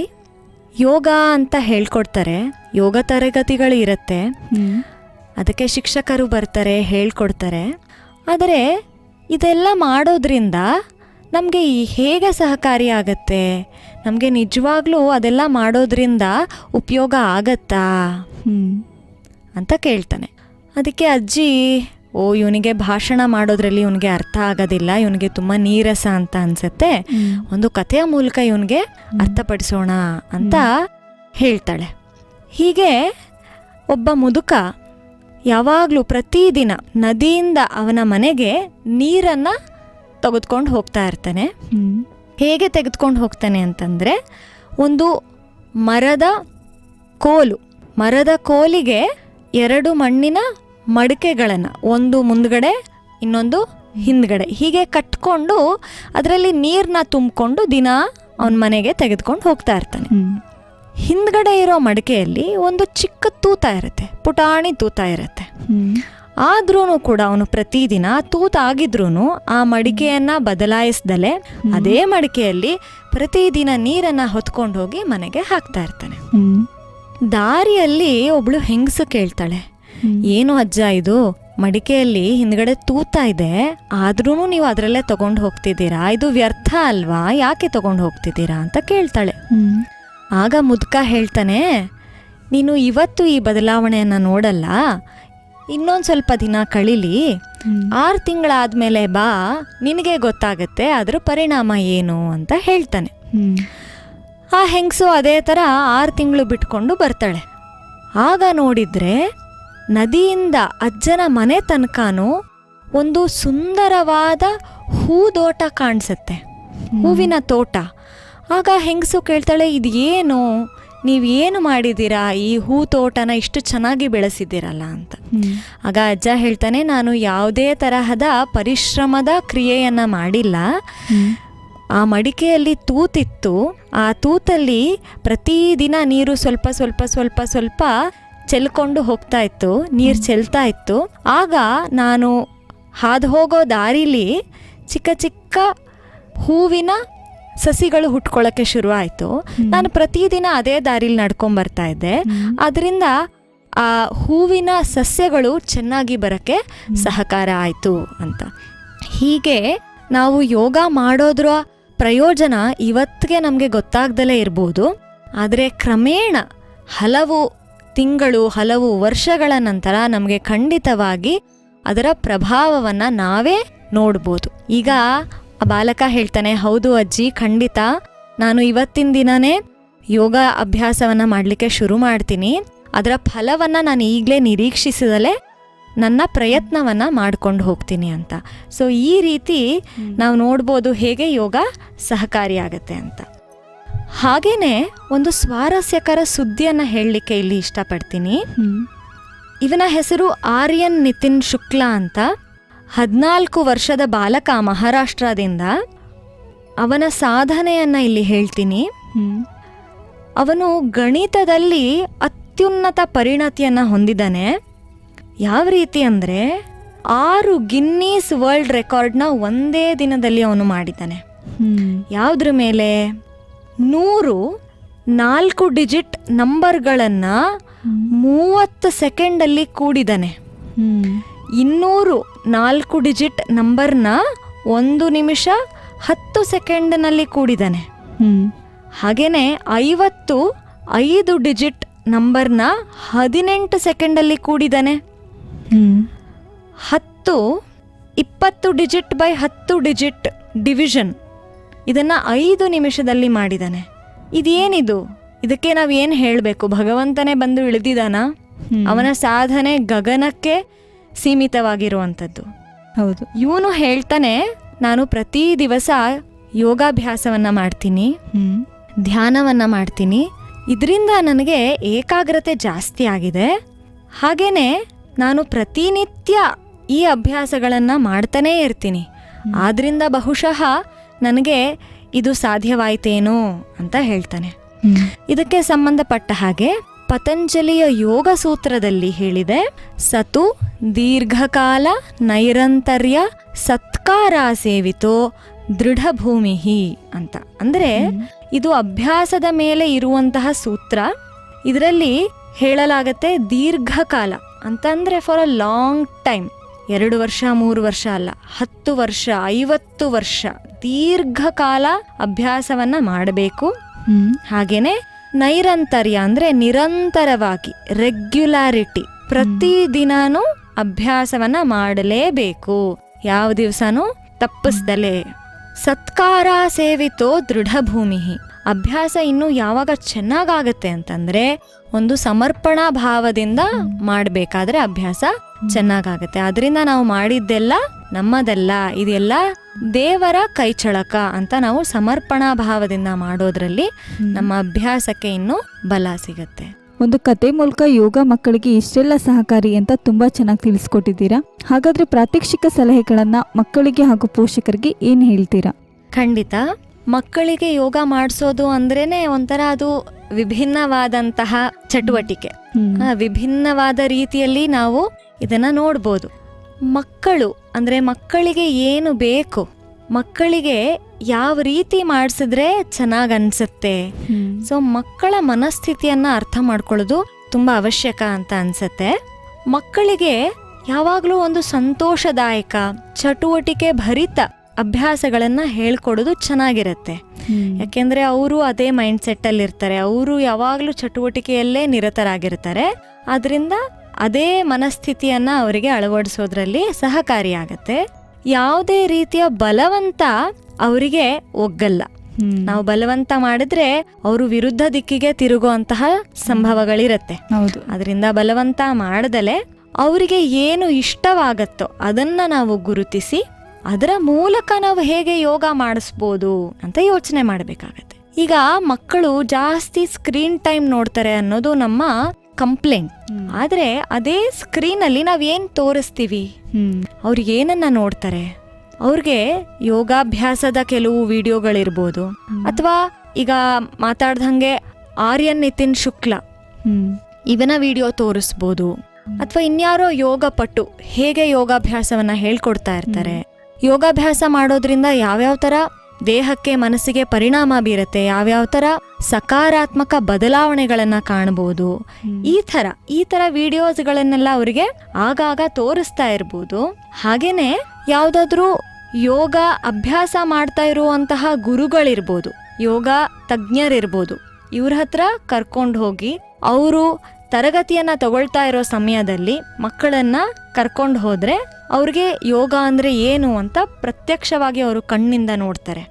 ಯೋಗ ಅಂತ ಹೇಳ್ಕೊಡ್ತಾರೆ. ಯೋಗ ತರಗತಿಗಳು ಇರುತ್ತೆ. ಅದಕ್ಕೆ ಶಿಕ್ಷಕರು ಬರ್ತಾರೆ ಹೇಳ್ಕೊಡ್ತಾರೆ. ಆದರೆ ಇದೆಲ್ಲ ಮಾಡೋದ್ರಿಂದ ನಮಗೆ ಹೇಗೆ ಸಹಕಾರಿ ಸಹಕಾರಿಯಾಗತ್ತೆ ನಮಗೆ ನಿಜವಾಗ್ಲೂ ಅದೆಲ್ಲ ಮಾಡೋದ್ರಿಂದ ಉಪಯೋಗ ಆಗತ್ತಾ? ಅಂತ ಕೇಳ್ತಾನೆ. ಅದಕ್ಕೆ ಅಜ್ಜಿ ಓ ಇವನಿಗೆ ಭಾಷಣ ಮಾಡೋದ್ರಲ್ಲಿ ಇವನಿಗೆ ಅರ್ಥ ಆಗೋದಿಲ್ಲ ಇವನಿಗೆ ತುಂಬ ನೀರಸ ಅಂತ ಅನ್ಸುತ್ತೆ. ಒಂದು ಕಥೆಯ ಮೂಲಕ ಇವನಿಗೆ ಅರ್ಥಪಡಿಸೋಣ ಅಂತ ಹೇಳ್ತಾಳೆ. ಹೀಗೆ ಒಬ್ಬ ಮುದುಕ ಯಾವಾಗಲೂ ಪ್ರತಿದಿನ ನದಿಯಿಂದ ಅವನ ಮನೆಗೆ ನೀರನ್ನು ತೆಗೆದುಕೊಂಡು ಹೋಗ್ತಾ ಇರ್ತಾನೆ. ಹೇಗೆ ತೆಗೆದುಕೊಂಡು ಹೋಗ್ತಾನೆ ಅಂತಂದರೆ ಒಂದು ಮರದ ಕೋಲು ಮರದ ಕೋಲಿಗೆ ಎರಡು ಮಣ್ಣಿನ ಮಡಿಕೆಗಳನ್ನು ಒಂದು ಮುಂದ್ಗಡೆ ಇನ್ನೊಂದು ಹಿಂದ್ಗಡೆ. ಹೀಗೆ ಕಟ್ಕೊಂಡು ಅದರಲ್ಲಿ ನೀರನ್ನ ತುಂಬಿಕೊಂಡು ದಿನ ಅವನ ಮನೆಗೆ ತೆಗೆದುಕೊಂಡು ಹೋಗ್ತಾ ಇರ್ತಾನೆ. ಹಿಂದ್ಗಡೆ ಇರೋ ಮಡಿಕೆಯಲ್ಲಿ ಒಂದು ಚಿಕ್ಕ ತೂತ ಇರುತ್ತೆ ಪುಟಾಣಿ ತೂತ ಇರುತ್ತೆ. ಆದ್ರೂ ಕೂಡ ಅವನು ಪ್ರತಿದಿನ ತೂತ ಆಗಿದ್ರೂ ಆ ಮಡಿಕೆಯನ್ನ ಬದಲಾಯಿಸ್ದಲೆ ಅದೇ ಮಡಿಕೆಯಲ್ಲಿ ಪ್ರತಿದಿನ ನೀರನ್ನ ಹೊತ್ಕೊಂಡು ಹೋಗಿ ಮನೆಗೆ ಹಾಕ್ತಾ ಇರ್ತಾನೆ. ದಾರಿಯಲ್ಲಿ ಒಬ್ಳು ಹೆಂಗಸು ಕೇಳ್ತಾಳೆ. ಏನು ಅಜ್ಜ ಇದು? ಮಡಿಕೆಯಲ್ಲಿ ಹಿಂದ್ಗಡೆ ತೂತಾ ಇದೆ. ಆದ್ರೂ ನೀವು ಅದರಲ್ಲೇ ತಗೊಂಡು ಹೋಗ್ತಿದ್ದೀರಾ? ಇದು ವ್ಯರ್ಥ ಅಲ್ವಾ? ಯಾಕೆ ತಗೊಂಡು ಹೋಗ್ತಿದ್ದೀರಾ ಅಂತ ಕೇಳ್ತಾಳೆ. ಆಗ ಮುದ್ಕ ಹೇಳ್ತಾನೆ ನೀನು ಇವತ್ತು ಈ ಬದಲಾವಣೆಯನ್ನು ನೋಡಲ್ಲ. ಇನ್ನೊಂದು ಸ್ವಲ್ಪ ದಿನ ಕಳೀಲಿ. ಆರು ತಿಂಗಳಾದ್ಮೇಲೆ ಬಾ. ನಿನಗೆ ಗೊತ್ತಾಗತ್ತೆ. ಅದರ ಪರಿಣಾಮ ಏನು? ಅಂತ ಹೇಳ್ತಾನೆ. ಆ ಹೆಂಗಸು ಅದೇ ಥರ ಆರು ತಿಂಗಳು ಬಿಟ್ಕೊಂಡು ಬರ್ತಾಳೆ. ಆಗ ನೋಡಿದ್ರೆ ನದಿಯಿಂದ ಅಜ್ಜನ ಮನೆ ತನಕನೂ ಒಂದು ಸುಂದರವಾದ ಹೂದೋಟ ಕಾಣಿಸುತ್ತೆ. ಹೂವಿನ ತೋಟ. ಆಗ ಹೆಂಗಸು ಕೇಳ್ತಾಳೆ ಇದು ಏನು ನೀವು ಏನು ಮಾಡಿದ್ದೀರಾ? ಈ ಹೂ ತೋಟನ ಇಷ್ಟು ಚೆನ್ನಾಗಿ ಬೆಳೆಸಿದ್ದೀರಲ್ಲ ಅಂತ. ಆಗ ಅಜ್ಜ ಹೇಳ್ತಾನೆ ನಾನು ಯಾವುದೇ ತರಹದ ಪರಿಶ್ರಮದ ಕ್ರಿಯೆಯನ್ನು ಮಾಡಿಲ್ಲ. ಆ ಮಡಿಕೆಯಲ್ಲಿ ತೂತಿತ್ತು. ಆ ತೂತಲ್ಲಿ ಪ್ರತಿದಿನ ನೀರು ಸ್ವಲ್ಪ ಸ್ವಲ್ಪ ಸ್ವಲ್ಪ ಸ್ವಲ್ಪ ಚೆಲ್ಕೊಂಡು ಹೋಗ್ತಾ ಇತ್ತು ನೀರು ಚೆಲ್ತಾ ಇತ್ತು. ಆಗ ನಾನು ಹಾದು ಹೋಗೋ ದಾರಿಲಿ ಚಿಕ್ಕ ಚಿಕ್ಕ ಹೂವಿನ ಸಸಿಗಳು ಹುಟ್ಕೊಳ್ಳೋಕ್ಕೆ ಶುರು ಆಯಿತು ನಾನು ಪ್ರತಿದಿನ ಅದೇ ದಾರಿಲಿ ನಡ್ಕೊಂಬರ್ತಾ ಇದ್ದೆ. ಅದರಿಂದ ಆ ಹೂವಿನ ಸಸ್ಯಗಳು ಚೆನ್ನಾಗಿ ಬರೋಕ್ಕೆ ಸಹಕಾರ ಆಯಿತು ಅಂತ. ಹೀಗೆ ನಾವು ಯೋಗ ಮಾಡೋದ್ರ ಪ್ರಯೋಜನ ಇವತ್ತಿಗೆ ನಮಗೆ ಗೊತ್ತಾಗ್ದಲೇ ಇರ್ಬೋದು. ಆದರೆ ಕ್ರಮೇಣ ಹಲವು ತಿಂಗಳು ಹಲವು ವರ್ಷಗಳ ನಂತರ ನಮಗೆ ಖಂಡಿತವಾಗಿ ಅದರ ಪ್ರಭಾವವನ್ನು ನಾವೇ ನೋಡ್ಬೋದು. ಈಗ ಆ ಬಾಲಕ ಹೇಳ್ತಾನೆ ಹೌದು ಅಜ್ಜಿ ಖಂಡಿತ. ನಾನು ಇವತ್ತಿನ ದಿನನೇ ಯೋಗ ಅಭ್ಯಾಸವನ್ನು ಮಾಡಲಿಕ್ಕೆ ಶುರು ಮಾಡ್ತೀನಿ. ಅದರ ಫಲವನ್ನು ನಾನು ಈಗಲೇ ನಿರೀಕ್ಷಿಸಿದಲೇ ನನ್ನ ಪ್ರಯತ್ನವನ್ನು ಮಾಡ್ಕೊಂಡು ಹೋಗ್ತೀನಿ ಅಂತ. ಸೊ ಈ ರೀತಿ ನಾವು ನೋಡ್ಬೋದು ಹೇಗೆ ಯೋಗ ಸಹಕಾರಿಯಾಗತ್ತೆ ಅಂತ. ಹಾಗೇನೆ ಒಂದು ಸ್ವಾರಸ್ಯಕರ ಸುದ್ದಿಯನ್ನು ಹೇಳಲಿಕ್ಕೆ ಇಲ್ಲಿ ಇಷ್ಟಪಡ್ತೀನಿ. ಇವನ ಹೆಸರು ಆರ್ಯನ್ ನಿತಿನ್ ಶುಕ್ಲಾ ಅಂತ. ಹದಿನಾಲ್ಕು ವರ್ಷದ ಬಾಲಕ ಮಹಾರಾಷ್ಟ್ರದಿಂದ. ಅವನ ಸಾಧನೆಯನ್ನು ಇಲ್ಲಿ ಹೇಳ್ತೀನಿ. ಅವನು ಗಣಿತದಲ್ಲಿ ಅತ್ಯುನ್ನತ ಪರಿಣತಿಯನ್ನು ಹೊಂದಿದ್ದಾನೆ. ಯಾವ ರೀತಿ ಅಂದರೆ ಆರು ಗಿನ್ನೀಸ್ ವರ್ಲ್ಡ್ ರೆಕಾರ್ಡ್ನ ಒಂದೇ ದಿನದಲ್ಲಿ ಅವನು ಮಾಡಿದ್ದಾನೆ. ಯಾವುದ್ರ ಮೇಲೆ? ನೂರು ನಾಲ್ಕು ಡಿಜಿಟ್ ನಂಬರ್ಗಳನ್ನು ಮೂವತ್ತು ಸೆಕೆಂಡಲ್ಲಿ ಕೂಡಿದಾನೆ ಇನ್ನೂರು ನಾಲ್ಕು ಡಿಜಿಟ್ ನಂಬರ್ನ ಒಂದು ನಿಮಿಷ ಹತ್ತು ಸೆಕೆಂಡ್ನಲ್ಲಿ ಕೂಡಿದಾನೆ ಹಾಗೇನೆ ಐವತ್ತು ಐದು ಡಿಜಿಟ್ ನಂಬರ್ನ ಹದಿನೆಂಟು ಸೆಕೆಂಡಲ್ಲಿ ಕೂಡಿದಾನೆ ಹತ್ತು ಇಪ್ಪತ್ತು ಡಿಜಿಟ್ ಬೈ ಹತ್ತು ಡಿಜಿಟ್ ಡಿವಿಷನ್. ಇದನ್ನ ಐದು ನಿಮಿಷದಲ್ಲಿ ಮಾಡಿದಾನೆ. ಇದೇನಿದು? ಇದಕ್ಕೆ ನಾವು ಏನು ಹೇಳಬೇಕು? ಭಗವಂತನೇ ಬಂದು ಇಳಿದಿದಾನ? ಅವನ ಸಾಧನೆ ಗಗನಕ್ಕೆ ಸೀಮಿತವಾಗಿರುವಂಥದ್ದು ಹೌದು. ಇವನು ಹೇಳ್ತಾನೆ ನಾನು ಪ್ರತಿ ದಿವಸ ಯೋಗಾಭ್ಯಾಸವನ್ನ ಮಾಡ್ತೀನಿ ಧ್ಯಾನವನ್ನು ಧ್ಯಾನವನ್ನ ಮಾಡ್ತೀನಿ. ಇದರಿಂದ ನನಗೆ ಏಕಾಗ್ರತೆ ಜಾಸ್ತಿ ಆಗಿದೆ. ಹಾಗೇನೆ ನಾನು ಪ್ರತಿನಿತ್ಯ ಈ ಅಭ್ಯಾಸಗಳನ್ನು ಮಾಡ್ತಾನೇ ಇರ್ತೀನಿ. ಆದ್ರಿಂದ ಬಹುಶಃ ನನಗೆ ಇದು ಸಾಧ್ಯವಾಯಿತೇನೋ ಅಂತ ಹೇಳ್ತಾನೆ. ಇದಕ್ಕೆ ಸಂಬಂಧಪಟ್ಟ ಹಾಗೆ ಪತಂಜಲಿಯ ಯೋಗ ಸೂತ್ರದಲ್ಲಿ ಹೇಳಿದೆ ಸತು ದೀರ್ಘಕಾಲ ನೈರಂತರ್ಯ ಸತ್ಕಾರ ಸೇವಿತೋ ದೃಢಭೂಮಿ ಅಂತ. ಅಂದ್ರೆ ಇದು ಅಭ್ಯಾಸದ ಮೇಲೆ ಇರುವಂತಹ ಸೂತ್ರ. ಇದರಲ್ಲಿ ಹೇಳಲಾಗತ್ತೆ ದೀರ್ಘಕಾಲ ಅಂತಂದರೆ ಫಾರ್ ಅ ಲಾಂಗ್ ಟೈಮ್ ಎರಡು ವರ್ಷ ಮೂರು ವರ್ಷ ಅಲ್ಲ ಹತ್ತು ವರ್ಷ ಐವತ್ತು ವರ್ಷ ದೀರ್ಘಕಾಲ ಅಭ್ಯಾಸವನ್ನ ಮಾಡಬೇಕು. ಹಾಗೇನೆ ನೈರಂತರ್ಯ ಅಂದ್ರೆ ನಿರಂತರವಾಗಿ ರೆಗ್ಯುಲಾರಿಟಿ ಪ್ರತಿದಿನಾನು ಅಭ್ಯಾಸವನ್ನ ಮಾಡಲೇಬೇಕು. ಯಾವ ದಿವಸನೂ ತಪ್ಪಿಸ್ದಲೆ. ಸತ್ಕಾರ ಸೇವಿತೋ ದೃಢಭೂಮಿ ಅಭ್ಯಾಸ ಇನ್ನು ಯಾವಾಗ ಚೆನ್ನಾಗಾಗತ್ತೆ ಅಂತಂದ್ರೆ ಒಂದು ಸಮರ್ಪಣಾ ಭಾವದಿಂದ ಮಾಡಬೇಕಾದ್ರೆ ಅಭ್ಯಾಸ ಚೆನ್ನಾಗಾಗತ್ತೆ. ಅದರಿಂದ ನಾವು ಮಾಡಿದ್ದೆಲ್ಲ ನಮ್ಮದೆಲ್ಲ. ಇದೆಲ್ಲ ದೇವರ ಕೈಚಳಕ ಅಂತ ನಾವು ಸಮರ್ಪಣಾ ಭಾವದಿಂದ ಮಾಡೋದ್ರಲ್ಲಿ ನಮ್ಮ ಅಭ್ಯಾಸಕ್ಕೆ ಇನ್ನು ಬಲ ಸಿಗತ್ತೆ. ಒಂದು ಕತೆ ಮೂಲಕ ಯೋಗ ಮಕ್ಕಳಿಗೆ ಇಷ್ಟೆಲ್ಲ ಸಹಕಾರಿ ಅಂತ ತುಂಬಾ ಚೆನ್ನಾಗಿ ತಿಳಿಸ್ಕೊಟ್ಟಿದ್ದೀರಾ? ಹಾಗಾದ್ರೆ ಪ್ರಾತ್ಯಕ್ಷಿಕ ಸಲಹೆಗಳನ್ನ ಮಕ್ಕಳಿಗೆ ಹಾಗೂ ಪೋಷಕರಿಗೆ ಏನ್ ಹೇಳ್ತೀರಾ? ಖಂಡಿತ. ಮಕ್ಕಳಿಗೆ ಯೋಗ ಮಾಡಿಸೋದು ಅಂದ್ರೇನೆ ಒಂಥರ ಅದು ವಿಭಿನ್ನವಾದಂತಹ ಚಟುವಟಿಕೆ. ವಿಭಿನ್ನವಾದ ರೀತಿಯಲ್ಲಿ ನಾವು ಇದನ್ನ ನೋಡ್ಬೋದು. ಮಕ್ಕಳು ಅಂದರೆ ಮಕ್ಕಳಿಗೆ ಏನು ಬೇಕು? ಮಕ್ಕಳಿಗೆ ಯಾವ ರೀತಿ ಮಾಡಿಸಿದ್ರೆ ಚೆನ್ನಾಗಿ ಅನ್ಸುತ್ತೆ. ಸೊ ಮಕ್ಕಳ ಮನಸ್ಥಿತಿಯನ್ನು ಅರ್ಥ ಮಾಡ್ಕೊಳ್ಳೋದು ತುಂಬ ಅವಶ್ಯಕ ಅಂತ ಅನಿಸುತ್ತೆ. ಮಕ್ಕಳಿಗೆ ಯಾವಾಗಲೂ ಒಂದು ಸಂತೋಷದಾಯಕ ಚಟುವಟಿಕೆ ಭರಿತ ಅಭ್ಯಾಸಗಳನ್ನ ಹೇಳ್ಕೊಡೋದು ಚೆನ್ನಾಗಿರುತ್ತೆ. ಯಾಕೆಂದರೆ ಅವರು ಅದೇ ಮೈಂಡ್ ಸೆಟ್ ಅಲ್ಲಿ ಇರ್ತಾರೆ ಅವರು ಯಾವಾಗಲೂ ಚಟುವಟಿಕೆಯಲ್ಲೇ ನಿರತರಾಗಿರ್ತಾರೆ. ಅದರಿಂದ ಅದೇ ಮನಸ್ಥಿತಿಯನ್ನ ಅವರಿಗೆ ಅಳವಡಿಸೋದ್ರಲ್ಲಿ ಸಹಕಾರಿಯಾಗತ್ತೆ. ಯಾವುದೇ ರೀತಿಯ ಬಲವಂತ ಅವರಿಗೆ ಒಗ್ಗಲ್ಲ. ನಾವು ಬಲವಂತ ಮಾಡಿದ್ರೆ ಅವರು ವಿರುದ್ಧ ದಿಕ್ಕಿಗೆ ತಿರುಗುವಂತಹ ಸಂಭವಗಳಿರತ್ತೆ. ಹೌದು. ಅದರಿಂದ ಬಲವಂತ ಮಾಡದಲೆ ಅವರಿಗೆ ಏನು ಇಷ್ಟವಾಗತ್ತೋ ಅದನ್ನ ನಾವು ಗುರುತಿಸಿ ಅದರ ಮೂಲಕ ನಾವು ಹೇಗೆ ಯೋಗ ಮಾಡಿಸ್ಬೋದು ಅಂತ ಯೋಚನೆ ಮಾಡಬೇಕಾಗತ್ತೆ. ಈಗ ಮಕ್ಕಳು ಜಾಸ್ತಿ ಸ್ಕ್ರೀನ್ ಟೈಮ್ ನೋಡ್ತಾರೆ ಅನ್ನೋದು ನಮ್ಮ ಕಂಪ್ಲೇಂಟ್. ಆದ್ರೆ ಅದೇ ಸ್ಕ್ರೀನ್ ಅಲ್ಲಿ ನಾವ್ ಏನ್ ತೋರಿಸ್ತೀವಿ? ಅವ್ರು ಅವ್ರಿಗೆ ಏನನ್ನ ನೋಡ್ತಾರೆ? ಅವ್ರಿಗೆ ಯೋಗಾಭ್ಯಾಸದ ಕೆಲವು ವಿಡಿಯೋಗಳಿರ್ಬೋದು. ಅಥವಾ ಈಗ ಮಾತಾಡ್ದಂಗೆ ಆರ್ಯನ್ ನಿತಿನ್ ಶುಕ್ಲ. ಇವನ ವಿಡಿಯೋ ತೋರಿಸ್ಬೋದು. ಅಥವಾ ಇನ್ಯಾರೋ ಯೋಗ ಪಟ್ಟು ಹೇಗೆ ಯೋಗಾಭ್ಯಾಸವನ್ನ ಹೇಳ್ಕೊಡ್ತಾ ಇರ್ತಾರೆ. ಯೋಗಾಭ್ಯಾಸ ಮಾಡೋದ್ರಿಂದ ಯಾವ್ಯಾವ ತರ ದೇಹಕ್ಕೆ ಮನಸ್ಸಿಗೆ ಪರಿಣಾಮ ಬೀರುತ್ತೆ ಯಾವ್ಯಾವ ತರ ಸಕಾರಾತ್ಮಕ ಬದಲಾವಣೆಗಳನ್ನು ಕಾಣಬಹುದು ಈ ತರ ಈ ತರ ವಿಡಿಯೋಸ್ಗಳನ್ನೆಲ್ಲ ಅವರಿಗೆ ಆಗಾಗ ತೋರಿಸ್ತಾ ಇರ್ಬೋದು. ಹಾಗೇನೆ ಯಾವುದಾದ್ರೂ ಯೋಗ ಅಭ್ಯಾಸ ಮಾಡ್ತಾ ಇರುವಂತಹ ಗುರುಗಳಿರ್ಬೋದು ಯೋಗ ತಜ್ಞರಿರ್ಬೋದು ಇವ್ರ ಹತ್ರ ಕರ್ಕೊಂಡು ಹೋಗಿ ಅವರು ತರಗತಿಯನ್ನ ತಗೊಳ್ತಾ ಇರೋ ಸಮಯದಲ್ಲಿ ಮಕ್ಕಳನ್ನ ಕರ್ಕೊಂಡು ಹೋದ್ರೆ ಅವ್ರಿಗೆ ಯೋಗ ಅಂದರೆ ಏನು ಅಂತ ಪ್ರತ್ಯಕ್ಷವಾಗಿ ಅವರು ಕಣ್ಣಿಂದ ನೋಡ್ತಾರೆ.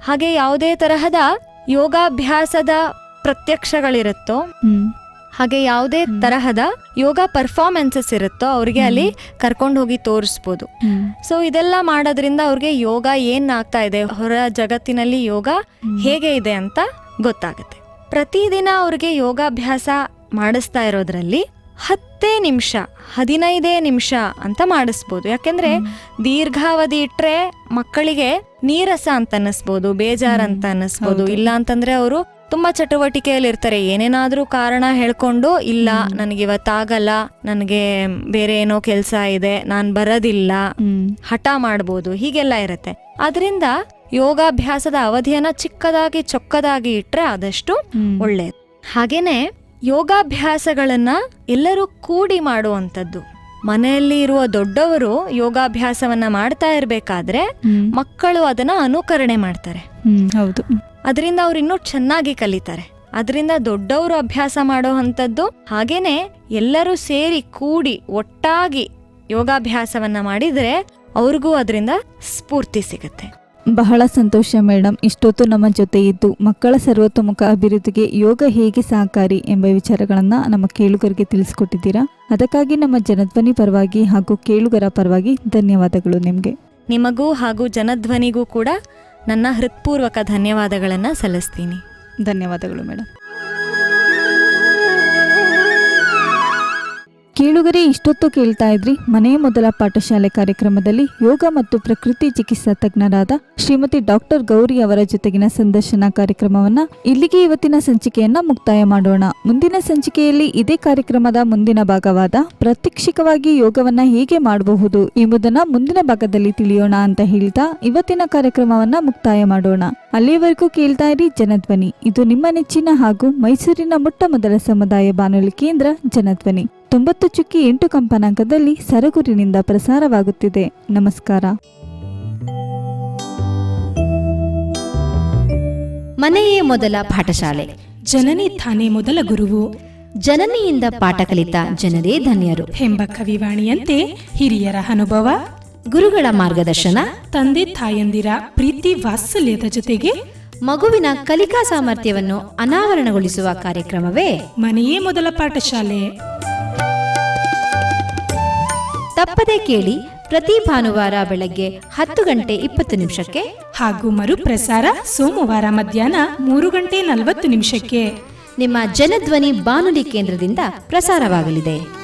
ಹಾಗೆ ಯಾವುದೇ ತರಹದ ಯೋಗಾಭ್ಯಾಸದ ಪ್ರತ್ಯಕ್ಷಗಳಿರುತ್ತೋ. ಹಾಗೆ ಯಾವುದೇ ತರಹದ ಯೋಗ ಪರ್ಫಾರ್ಮೆನ್ಸಸ್ ಇರುತ್ತೋ ಅವ್ರಿಗೆ ಅಲ್ಲಿ ಕರ್ಕೊಂಡು ಹೋಗಿ ತೋರಿಸ್ಬೋದು. ಸೊ ಇದೆಲ್ಲ ಮಾಡೋದ್ರಿಂದ ಅವ್ರಿಗೆ ಯೋಗ ಏನಾಗ್ತಾ ಆಗ್ತಾ ಇದೆ ಹೊರ ಜಗತ್ತಿನಲ್ಲಿ ಯೋಗ ಹೇಗೆ ಇದೆ ಅಂತ ಗೊತ್ತಾಗುತ್ತೆ ಪ್ರತಿದಿನ ಅವ್ರಿಗೆ ಯೋಗಾಭ್ಯಾಸ ಮಾಡಿಸ್ತಾ ಇರೋದ್ರಲ್ಲಿ ಹತ್ತೇ ನಿಮಿಷ ಹದಿನೈದೇ ನಿಮಿಷ ಅಂತ ಮಾಡಿಸ್ಬೋದು. ಯಾಕೆಂದ್ರೆ ದೀರ್ಘಾವಧಿ ಇಟ್ಟರೆ ಮಕ್ಕಳಿಗೆ ನೀರಸ ಅಂತ ಅನ್ನಿಸ್ಬೋದು ಬೇಜಾರ್ ಅಂತ ಅನ್ನಿಸ್ಬೋದು. ಇಲ್ಲ ಅಂತಂದರೆ ಅವರು ತುಂಬಾ ಚಟುವಟಿಕೆಯಲ್ಲಿ ಇರ್ತಾರೆ. ಏನೇನಾದರೂ ಕಾರಣ ಹೇಳ್ಕೊಂಡು ಇಲ್ಲ ನನಗೆ ಇವತ್ತಾಗಲ್ಲ ನನಗೆ ಬೇರೆ ಏನೋ ಕೆಲಸ ಇದೆ ನಾನು ಬರೋದಿಲ್ಲ. ಹಠ ಮಾಡ್ಬೋದು ಹೀಗೆಲ್ಲ ಇರುತ್ತೆ. ಅದರಿಂದ ಯೋಗಾಭ್ಯಾಸದ ಅವಧಿಯನ್ನ ಚಿಕ್ಕದಾಗಿ ಚೊಕ್ಕದಾಗಿ ಇಟ್ಟರೆ ಆದಷ್ಟು. ಒಳ್ಳೆಯದು ಹಾಗೇನೆ ಯೋಗಾಭ್ಯಾಸಗಳನ್ನ ಎಲ್ಲರೂ ಕೂಡಿ ಮಾಡುವಂಥದ್ದು. ಮನೆಯಲ್ಲಿ ಇರುವ ದೊಡ್ಡವರು ಯೋಗಾಭ್ಯಾಸವನ್ನ ಮಾಡ್ತಾ ಇರಬೇಕಾದ್ರೆ ಮಕ್ಕಳು ಅದನ್ನ ಅನುಕರಣೆ ಮಾಡ್ತಾರೆ. ಹೌದು. ಅದರಿಂದ ಅವ್ರು ಇನ್ನೂ ಚೆನ್ನಾಗಿ ಕಲಿತಾರೆ. ಅದರಿಂದ ದೊಡ್ಡವರು ಅಭ್ಯಾಸ ಮಾಡೋ ಅಂಥದ್ದು ಹಾಗೇನೆ ಎಲ್ಲರೂ ಸೇರಿ ಕೂಡಿ ಒಟ್ಟಾಗಿ ಯೋಗಾಭ್ಯಾಸವನ್ನ ಮಾಡಿದ್ರೆ ಅವ್ರಿಗೂ ಅದರಿಂದ ಸ್ಫೂರ್ತಿ ಸಿಗುತ್ತೆ. ಬಹಳ ಸಂತೋಷ ಮೇಡಮ್ ಇಷ್ಟೊತ್ತು ನಮ್ಮ ಜೊತೆ ಇದ್ದು ಮಕ್ಕಳ ಸರ್ವತೋಮುಖ ಅಭಿವೃದ್ಧಿಗೆ ಯೋಗ ಹೇಗೆ ಸಹಕಾರಿ ಎಂಬ ವಿಚಾರಗಳನ್ನು ನಮ್ಮ ಕೇಳುಗರಿಗೆ ತಿಳಿಸಿಕೊಟ್ಟಿದ್ದೀರಾ? ಅದಕ್ಕಾಗಿ ನಮ್ಮ ಜನಧ್ವನಿ ಪರವಾಗಿ ಹಾಗೂ ಕೇಳುಗರ ಪರವಾಗಿ ಧನ್ಯವಾದಗಳು ನಿಮಗೆ. ನಿಮಗೂ ಹಾಗೂ ಜನಧ್ವನಿಗೂ ಕೂಡ ನನ್ನ ಹೃತ್ಪೂರ್ವಕ ಧನ್ಯವಾದಗಳನ್ನು ಸಲ್ಲಿಸ್ತೀನಿ. ಧನ್ಯವಾದಗಳು ಮೇಡಮ್ ಕೇಳುಗರೆ, ಇಷ್ಟೊತ್ತು ಕೇಳ್ತಾ ಇದ್ರಿ. ಮನೆಯ ಮೊದಲ ಪಾಠಶಾಲೆ ಕಾರ್ಯಕ್ರಮದಲ್ಲಿ ಯೋಗ ಮತ್ತು ಪ್ರಕೃತಿ ಚಿಕಿತ್ಸಾ ತಜ್ಞರಾದ ಶ್ರೀಮತಿ ಡಾಕ್ಟರ್ ಗೌರಿ ಅವರ ಜೊತೆಗಿನ ಸಂದರ್ಶನ ಕಾರ್ಯಕ್ರಮವನ್ನ ಇಲ್ಲಿಗೆ ಇವತ್ತಿನ ಸಂಚಿಕೆಯನ್ನ ಮುಕ್ತಾಯ ಮಾಡೋಣ. ಮುಂದಿನ ಸಂಚಿಕೆಯಲ್ಲಿ ಇದೇ ಕಾರ್ಯಕ್ರಮದ ಮುಂದಿನ ಭಾಗವಾದ ಪ್ರಾತ್ಯಕ್ಷಿಕವಾಗಿ ಯೋಗವನ್ನ ಹೇಗೆ ಮಾಡಬಹುದು ಎಂಬುದನ್ನ ಮುಂದಿನ ಭಾಗದಲ್ಲಿ ತಿಳಿಯೋಣ ಅಂತ ಹೇಳ್ತಾ ಇವತ್ತಿನ ಕಾರ್ಯಕ್ರಮವನ್ನ ಮುಕ್ತಾಯ ಮಾಡೋಣ. ಅಲ್ಲಿಯವರೆಗೂ ಕೇಳ್ತಾ ಇರಿ ಜನಧ್ವನಿ. ಇದು ನಿಮ್ಮ ನೆಚ್ಚಿನ ಹಾಗೂ ಮೈಸೂರಿನ ಮೊಟ್ಟ ಮೊದಲ ಸಮುದಾಯ ಬಾನುಲಿ ಕೇಂದ್ರ ಜನಧ್ವನಿ. ತೊಂಬತ್ತು ಚುಕ್ಕಿ ಎಂಟು ಕಂಪನಾಂಕದಲ್ಲಿ ಸರಗುರಿನಿಂದ ಪ್ರಸಾರವಾಗುತ್ತಿದೆ. ನಮಸ್ಕಾರ. ಮನೆಯೇ ಮೊದಲ ಪಾಠಶಾಲೆ. ಜನನಿ ತಾನೇ ಮೊದಲ ಗುರುವು. ಜನನಿಯಿಂದ ಪಾಠ ಕಲಿತ ಜನರೇ ಧನ್ಯರು. ಎಂಬ ಕವಿವಾಣಿಯಂತೆ ಹಿರಿಯರ ಅನುಭವ. ಗುರುಗಳ ಮಾರ್ಗದರ್ಶನ. ತಂದೆ ತಾಯಂದಿರ ಪ್ರೀತಿ ವಾತ್ಸಲ್ಯದ ಜೊತೆಗೆ ಮಗುವಿನ ಕಲಿಕಾ ಸಾಮರ್ಥ್ಯವನ್ನು ಅನಾವರಣಗೊಳಿಸುವ ಕಾರ್ಯಕ್ರಮವೇ. ಮನೆಯೇ ಮೊದಲ ಪಾಠಶಾಲೆ. ತಪ್ಪದೆ ಕೇಳಿ ಪ್ರತಿ ಭಾನುವಾರ ಬೆಳಗ್ಗೆ ಹತ್ತು ಗಂಟೆ ಇಪ್ಪತ್ತು ನಿಮಿಷಕ್ಕೆ ಹಾಗೂ ಮರುಪ್ರಸಾರ ಸೋಮವಾರ ಮಧ್ಯಾಹ್ನ ಮೂರು ಗಂಟೆ ನಲವತ್ತು ನಿಮಿಷಕ್ಕೆ. ನಿಮ್ಮ ಜನಧ್ವನಿ ಬಾನುಲಿ ಕೇಂದ್ರದಿಂದ ಪ್ರಸಾರವಾಗಲಿದೆ.